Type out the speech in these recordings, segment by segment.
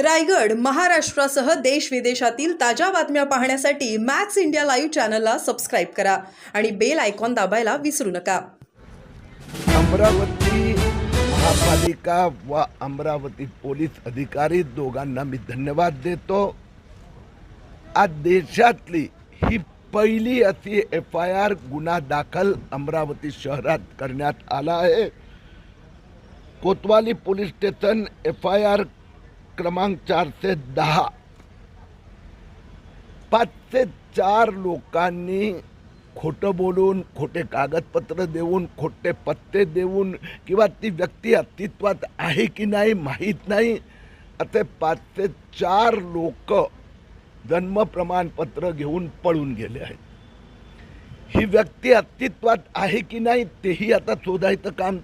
रायगड महाराष्ट्रासह देश विदेशातील ताज्या बातम्या पाहण्यासाठी मॅक्स इंडिया लाईव्ह चॅनलला सबस्क्राईब करा आणि बेल आयकॉन दाबायला विसरू नका. अमरावती महापालिका व अमरावती पोलीस अधिकारी दोघांना मी धन्यवाद देतो. आज देशातली ही पहिली अशी एफ आय आर गुन्हा दाखल अमरावती शहरात करण्यात आला आहे. Kotwali police station F I R क्रमांक चारशे दहा. पाच ते चार लोकांनी खोटं बोलून खोटे कागदपत्र देऊन खोटे पत्ते देऊन किंवा ती व्यक्ती अस्तित्वात आहे की नाही माहीत नाही. असे पाच ते चार लोक जन्म प्रमाणपत्र घेऊन पळून गेले आहेत. ही व्यक्ती अस्तित्वात आहे की नाही तेही आता शोधायचं काम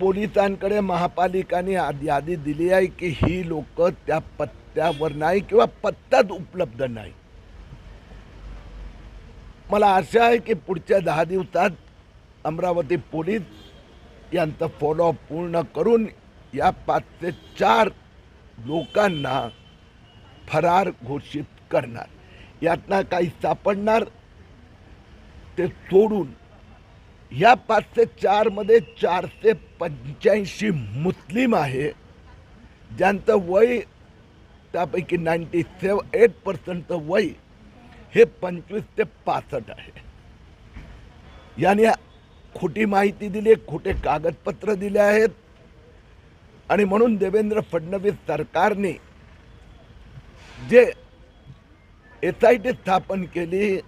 पोलिसांकडे महापालिकाने यादी दिली आहे की ही लोक त्या पत्त्यावर नाही किंवा पत्त्यात उपलब्ध नाही. मला आशा आहे की पुढच्या दहा दिवसात अमरावती पोलीस यांचं फॉलोअप पूर्ण करून या पाच ते चार लोकांना फरार घोषित करणार. यातना काही सापडणार ते सोडून या पाच ते चारमध्ये चारशे पंच्याऐंशी मुस्लिम आहे. ज्यांचं वय त्यापैकी नाईन्टी सेव एट पर्सेंटचं वय हे पंचवीस ते पासष्ट आहे. याने खोटी माहिती दिली खोटे कागदपत्र दिले आहेत. आणि म्हणून देवेंद्र फडणवीस सरकारने जे एस आय टी स्थापन केली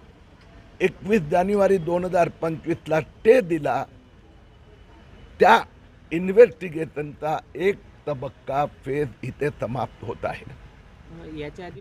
एकवीस जानेवारी दोन हजार पंचवीसला ते दिला. त्या इन्व्हेस्टिगेशनचा एक तबक्का फेज इथे समाप्त होत आहे. याच्या आधी